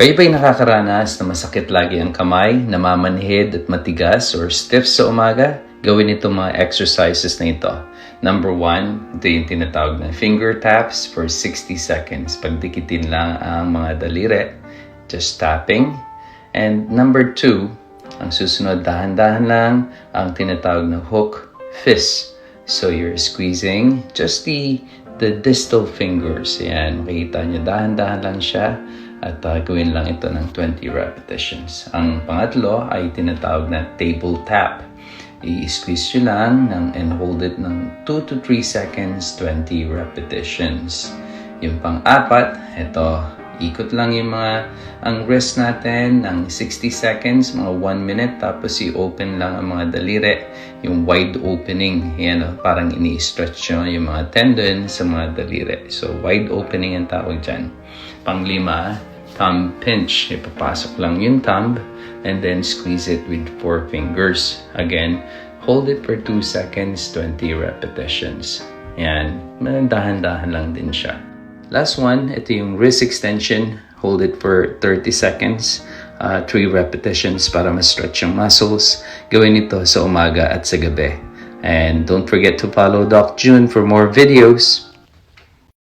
Kayo ba'y nakakaranas na masakit lagi ang kamay, namamanhid at matigas or stiff sa umaga? Gawin itong mga exercises na ito. Number one, ito yung tinatawag na finger taps for 60 seconds. Pagdikitin lang ang mga daliri. Just tapping. And number two, ang susunod dahan-dahan lang ang tinatawag na hook fist. So you're squeezing just the the distal fingers. Ayan, makikita nyo, dahan-dahan lang siya at uh, gawin lang ito ng 20 repetitions. Ang pangatlo ay tinatawag na table tap. I-squeeze nyo lang ng, and hold it ng 2 to 3 seconds, 20 repetitions. Yung pang-apat, ito, ikot lang yung mga, ang wrist natin ng 60 seconds, mga 1 minute, tapos i-open lang ang mga daliri, yung wide opening, yan o, parang ini-stretch nyo yung mga tendon sa mga daliri. So, wide opening ang tawag dyan. Panglima, thumb pinch. Ipapasok lang yung thumb and then squeeze it with four fingers. Again, hold it for 2 seconds, 20 repetitions. Yan, dahan-dahan lang din siya. Last one, ito yung wrist extension. Hold it for 30 seconds. Uh, 3 repetitions para ma-stretch yung muscles. Gawin ito sa umaga at sa gabi. And don't forget to follow Doc June for more videos.